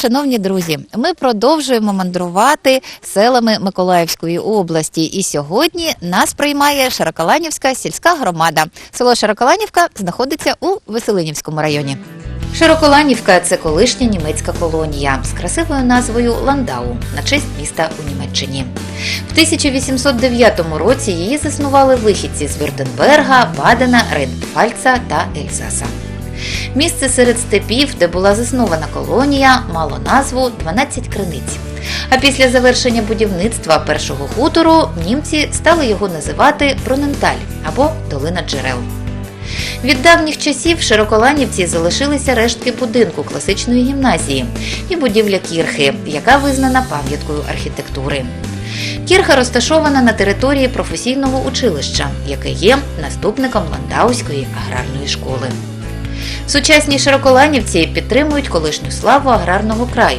Шановні друзі! Ми продовжуємо мандрувати селами Миколаївської області. І сьогодні нас приймає Широколанівська сільська громада. Село Широколанівка знаходиться у Веселинівському районі. Широколанівка це колишня німецька колонія з красивою назвою Ландау на честь міста у Німеччині. В 1809 році її заснували вихідці з Вюртенберга, Бадена, Рейнфальца та Ельзаса. Місце серед степів, де була заснована колонія, мало назву 12 криниць. А після завершення будівництва першого хутору німці стали його називати Броненталь або Долина джерел. Від давніх часів Широколанівці залишилися рештки будинку класичної гімназії і будівля кірхи, яка визнана пам'яткою архітектури. Кірха розташована на території професійного училища, яке є наступником Ландауської аграрної школи. Сучасні широколанівці підтримують колишню славу аграрного краю.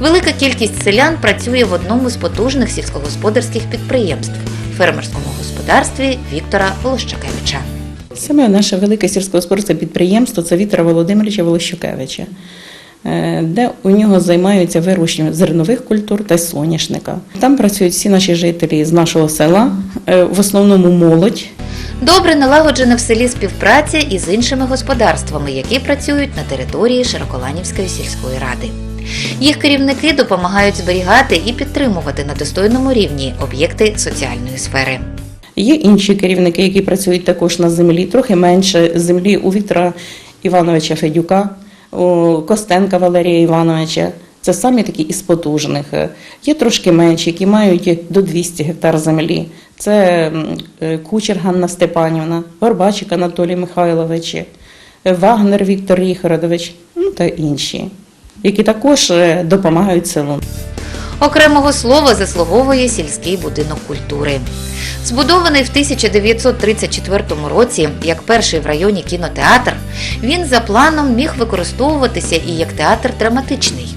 Велика кількість селян працює в одному з потужних сільськогосподарських підприємств фермерському господарстві Віктора Волощакевича. Саме наше велике сільськогосподарське підприємство це Віктора Володимировича Волощукевича, е, де у нього займаються вирощенням зернових культур та соняшника. Там працюють всі наші жителі з нашого села, е, в основному молодь. Добре налагоджена в селі співпраця із іншими господарствами, які працюють на території Широколанівської сільської ради. Їх керівники допомагають зберігати і підтримувати на достойному рівні об'єкти соціальної сфери. Є інші керівники, які працюють також на землі, трохи менше землі у Віктора Івановича Федюка, у Костенка Валерія Івановича. Це самі такі із потужних. Є трошки менші, які мають до 200 гектар землі. Це е, Кучер Ганна Степанівна, Горбачик Анатолій Михайлович, е, Вагнер Віктор Ріхардович, ну та інші, які також е, допомагають селу. Окремого слова заслуговує сільський будинок культури. Збудований в 1934 році як перший в районі кінотеатр, він за планом міг використовуватися і як театр драматичний.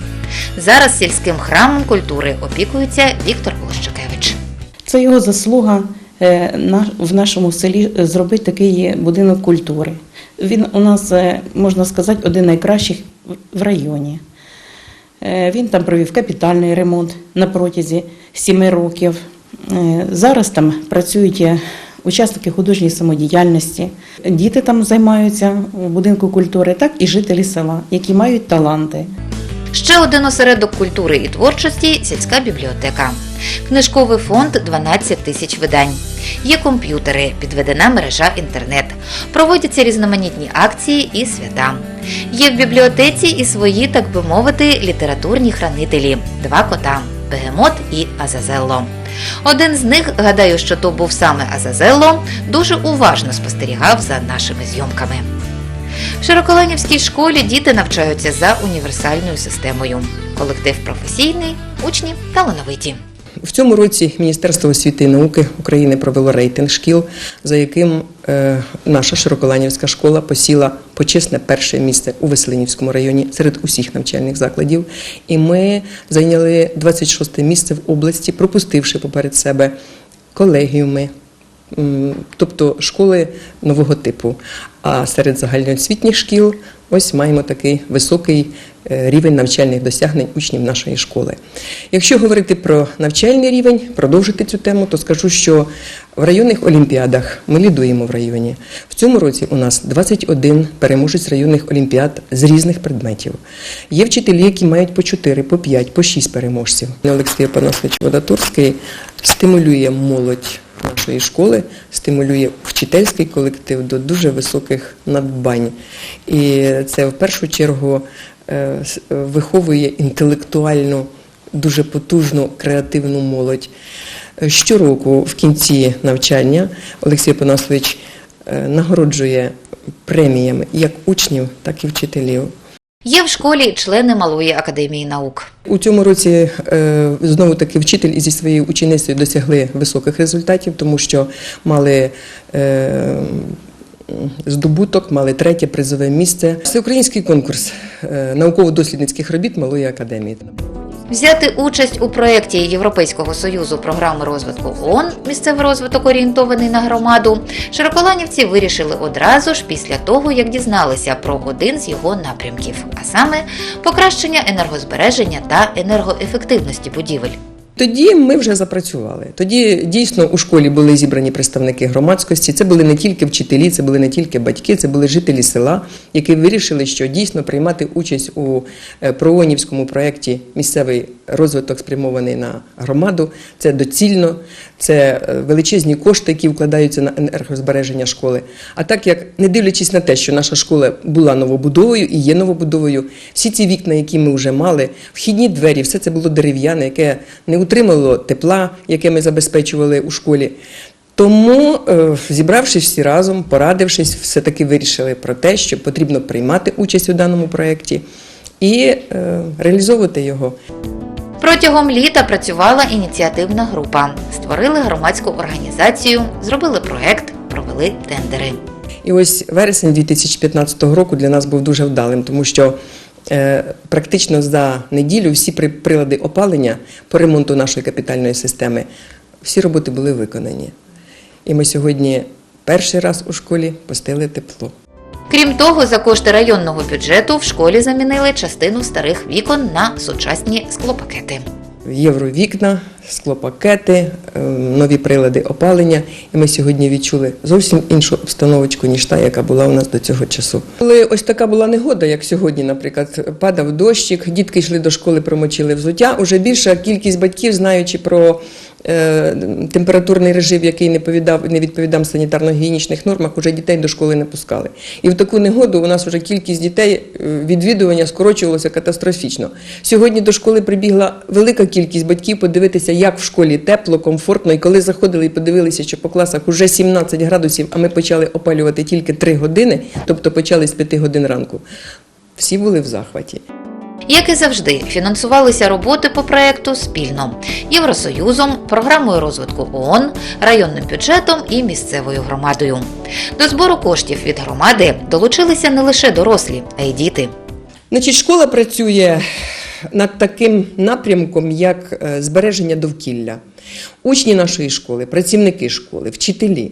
Зараз сільським храмом культури опікується Віктор Волощакевич. Це його заслуга е, в нашому селі е, зробити такий будинок культури. Він у нас, е, можна сказати, один з найкращих в- районі. Він там провів капітальний ремонт на протязі сіми років. Зараз там працюють учасники художньої самодіяльності. Діти там займаються в будинку культури, так і жителі села, які мають таланти. Ще один осередок культури і творчості сільська бібліотека. Книжковий фонд 12 тисяч видань. Є комп'ютери, підведена мережа інтернет. Проводяться різноманітні акції і свята. Є в бібліотеці і свої, так би мовити, літературні хранителі два кота Бегемот і Азазелло. Один з них, гадаю, що то був саме Азазелло, дуже уважно спостерігав за нашими зйомками. В Широколанівській школі діти навчаються за універсальною системою. Колектив професійний, учні талановиті. В цьому році Міністерство освіти і науки України провело рейтинг шкіл, за яким е, наша Широколанівська школа посіла почесне перше місце у Веселинівському районі серед усіх навчальних закладів. І ми зайняли 26 місце в області, пропустивши поперед себе колегіуми, тобто школи нового типу. А серед загальноосвітніх шкіл ось маємо такий високий е, рівень навчальних досягнень учнів нашої школи. Якщо говорити про навчальний рівень, продовжити цю тему, то скажу, що в районних олімпіадах ми лідуємо в районі. В цьому році у нас 21 переможець районних олімпіад з різних предметів. Є вчителі, які мають по 4, по 5, по 6 переможців. Олексій Панасович Водотурський стимулює молодь нашої школи, стимулює вчительський колектив до дуже високих надбань. І це в першу чергу е, е, виховує інтелектуальну, дуже потужну креативну молодь. Е, Щороку в кінці навчання Олексій Панасович нагороджує преміями як учнів, так і вчителів. Є в школі члени Малої академії наук. У цьому році е, знову таки вчитель зі своєю ученицею досягли високих результатів, тому що мали е, здобуток, мали третє призове місце. Всеукраїнський конкурс е, науково-дослідницьких робіт Малої академії. Взяти участь у проєкті Європейського союзу програми розвитку ООН місцевий розвиток орієнтований на громаду. Широколанівці вирішили одразу ж після того, як дізналися про один з його напрямків, а саме покращення енергозбереження та енергоефективності будівель. Тоді ми вже запрацювали. Тоді дійсно у школі були зібрані представники громадськості. Це були не тільки вчителі, це були не тільки батьки, це були жителі села, які вирішили, що дійсно приймати участь у е, проонівському проєкті місцевий розвиток спрямований на громаду. Це доцільно, це е, величезні кошти, які вкладаються на енергозбереження школи. А так як не дивлячись на те, що наша школа була новобудовою і є новобудовою, всі ці вікна, які ми вже мали, вхідні двері, все це було дерев'яне, яке не утримало тепла, яке ми забезпечували у школі. Тому, е, зібравшись всі разом, порадившись, все-таки вирішили про те, що потрібно приймати участь у даному проєкті і е, реалізовувати його. Протягом літа працювала ініціативна група, створили громадську організацію, зробили проект, провели тендери. І ось вересень 2015 року для нас був дуже вдалим, тому що практично за неділю всі при- прилади опалення по ремонту нашої капітальної системи, всі роботи були виконані. І ми сьогодні перший раз у школі пустили тепло. Крім того, за кошти районного бюджету в школі замінили частину старих вікон на сучасні склопакети. Євровікна, склопакети, е, нові прилади опалення. І ми сьогодні відчули зовсім іншу обстановочку, ніж та, яка була у нас до цього часу. Коли ось така була негода, як сьогодні, наприклад, падав дощик, дітки йшли до школи, промочили взуття. Уже більша кількість батьків, знаючи про температурний режим, який не повідав, не відповідав санітарно-гігієнічних нормах, уже дітей до школи не пускали. І в таку негоду у нас вже кількість дітей е, відвідування скорочувалося катастрофічно. Сьогодні до школи прибігла велика кількість батьків подивитися, як в школі тепло, комфортно. І коли заходили і подивилися, що по класах уже 17 градусів, а ми почали опалювати тільки 3 години, тобто почали з 5 годин ранку. Всі були в захваті. Як і завжди, фінансувалися роботи по проекту спільно Євросоюзом, програмою розвитку ООН, районним бюджетом і місцевою громадою. До збору коштів від громади долучилися не лише дорослі, а й діти. Значить, школа працює над таким напрямком, як е, збереження довкілля. Учні нашої школи, працівники школи, вчителі.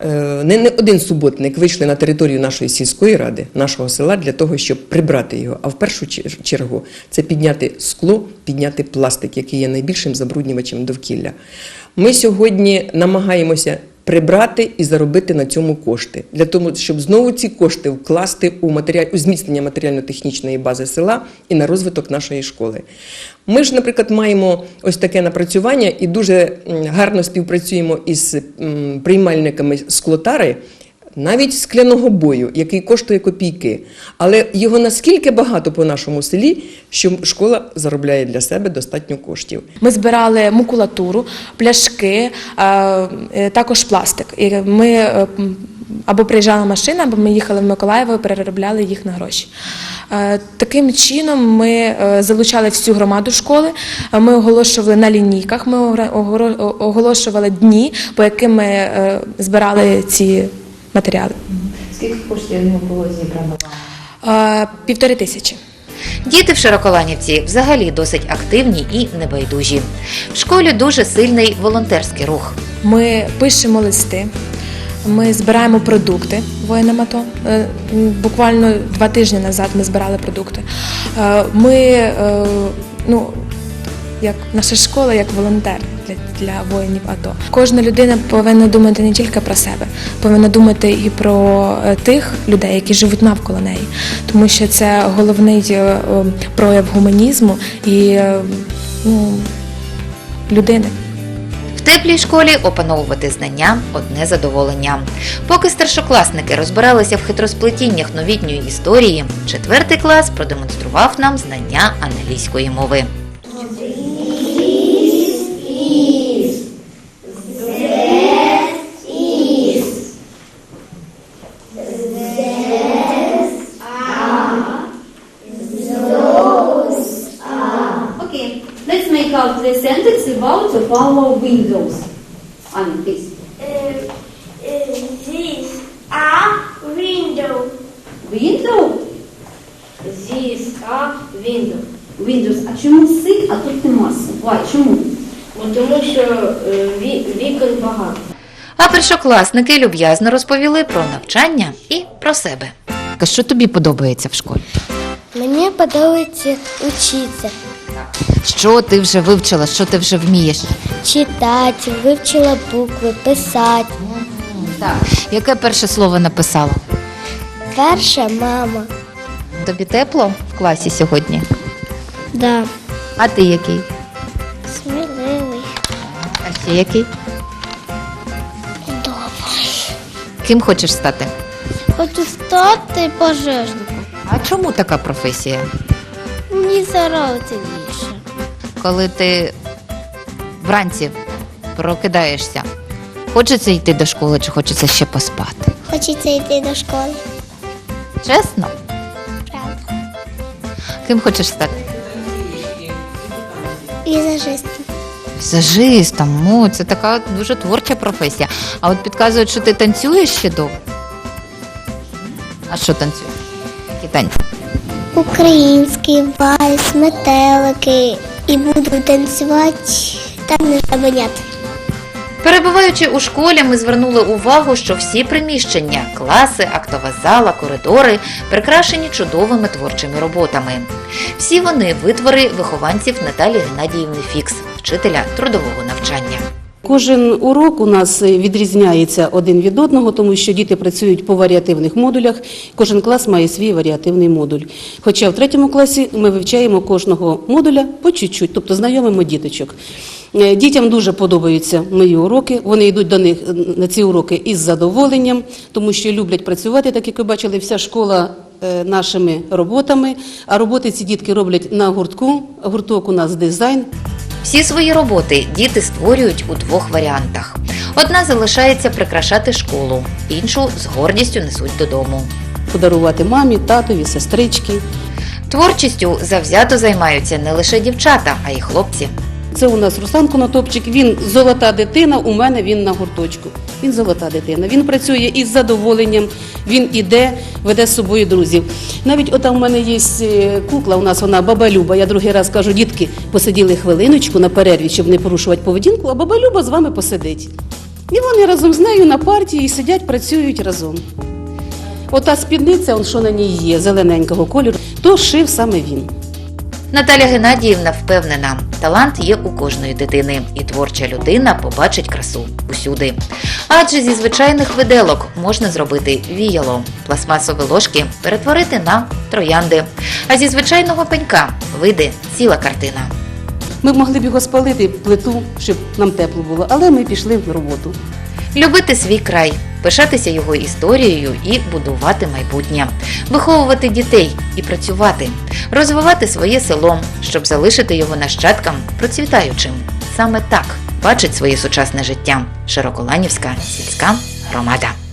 Е, Не, не один суботник вийшли на територію нашої сільської ради, нашого села, для того, щоб прибрати його. А в першу чергу це підняти скло, підняти пластик, який є найбільшим забруднювачем довкілля. Ми сьогодні намагаємося прибрати і заробити на цьому кошти для того, щоб знову ці кошти вкласти у матеріаль у зміцнення матеріально-технічної бази села і на розвиток нашої школи. Ми ж, наприклад, маємо ось таке напрацювання і дуже гарно співпрацюємо із приймальниками склотари. Навіть скляного бою, який коштує копійки, але його наскільки багато по нашому селі, що школа заробляє для себе достатньо коштів. Ми збирали макулатуру, пляшки, е, е, також пластик. Ми е, або приїжджала машина, або ми їхали в Миколаєво і переробляли їх на гроші. Таким чином ми залучали всю громаду школи. Ми оголошували на лінійках, ми оголошували дні, по яким ми збирали ці матеріали. Скільки коштів було зібрано? Півтори тисячі. Діти в Широколанівці взагалі досить активні і небайдужі. В школі дуже сильний волонтерський рух. Ми пишемо листи, ми збираємо продукти воїнам АТО. Е, Буквально два тижні назад ми збирали продукти. Е, Ми, е, ну, як наша школа, як волонтер для, для воїнів АТО. Кожна людина повинна думати не тільки про себе, повинна думати і про е, тих людей, які живуть навколо неї, тому що це головний е, е, прояв гуманізму і ну, людини. В теплій школі опановувати знання одне задоволення. Поки старшокласники розбиралися в хитросплетіннях новітньої історії, четвертий клас продемонстрував нам знання англійської мови. This a window. Window? This a window. Windows. А чому сик, а тут нема сик? Чому? Бо Тому що е, вікон багато. А першокласники люб'язно розповіли про навчання і про себе. Що тобі подобається в школі? Мені подобається вчитися, Що ти вже вивчила, що ти вже вмієш? читати, вивчила букви, писати. Так. Яке перше слово написала? Перша мама. Тобі тепло в класі сьогодні? Да. А ти який? Сміливий. А ще який? Добрий. Ким хочеш стати? Хочу стати пожежником. А чому така професія? Мені заробиться більше. Коли ти вранці прокидаєшся, хочеться йти до школи чи хочеться ще поспати? Хочеться йти до школи. Чесно? Правда. Ким хочеш стати? Візажистом. Візажистом. О, це така дуже творча професія. А от підказують, що ти танцюєш ще довго. А що танцюєш? Які танці? Український вальс, метелики. І буду танцювати там не забоняти. Перебуваючи у школі, ми звернули увагу, що всі приміщення, класи, актова зала, коридори прикрашені чудовими творчими роботами. Всі вони витвори вихованців Наталі Геннадіївни Фікс, вчителя трудового навчання. Кожен урок у нас відрізняється один від одного, тому що діти працюють по варіативних модулях. Кожен клас має свій варіативний модуль. Хоча в третьому класі ми вивчаємо кожного модуля по чуть-чуть, тобто знайомимо діточок. Е, Дітям дуже подобаються мої уроки. Вони йдуть до них е, на ці уроки із задоволенням, тому що люблять працювати, так як ви бачили, вся школа е, нашими роботами. А роботи ці дітки роблять на гуртку. Гурток у нас дизайн, Всі свої роботи діти створюють у двох варіантах. Одна залишається прикрашати школу, іншу з гордістю несуть додому. подарувати мамі, татові, сестрички. Творчістю завзято займаються не лише дівчата, а й хлопці. Це у нас Руслан Конотопчик. Він золота дитина. У мене він на гурточку. Він золота дитина. Він працює із задоволенням. Він іде, веде з собою друзів. Навіть ота в мене є е, кукла. У нас вона баба Люба. Я другий раз кажу, дітки, посиділи хвилиночку на перерві, щоб не порушувати поведінку. А баба Люба з вами посидить. І вони разом з нею на партії сидять, працюють разом. Ота спідниця, он що на ній є, зелененького кольору, то шив саме він. Наталя Геннадіївна впевнена, талант є у кожної дитини, і творча людина побачить красу усюди. Адже зі звичайних виделок можна зробити віяло, пластмасові ложки перетворити на троянди, а зі звичайного пенька вийде ціла картина. Ми б могли б його спалити плиту, щоб нам тепло було, але ми пішли в роботу. Любити свій край, пишатися його історією і будувати майбутнє, виховувати дітей і працювати, розвивати своє село, щоб залишити його нащадкам процвітаючим. Саме так бачить своє сучасне життя Широколанівська сільська громада.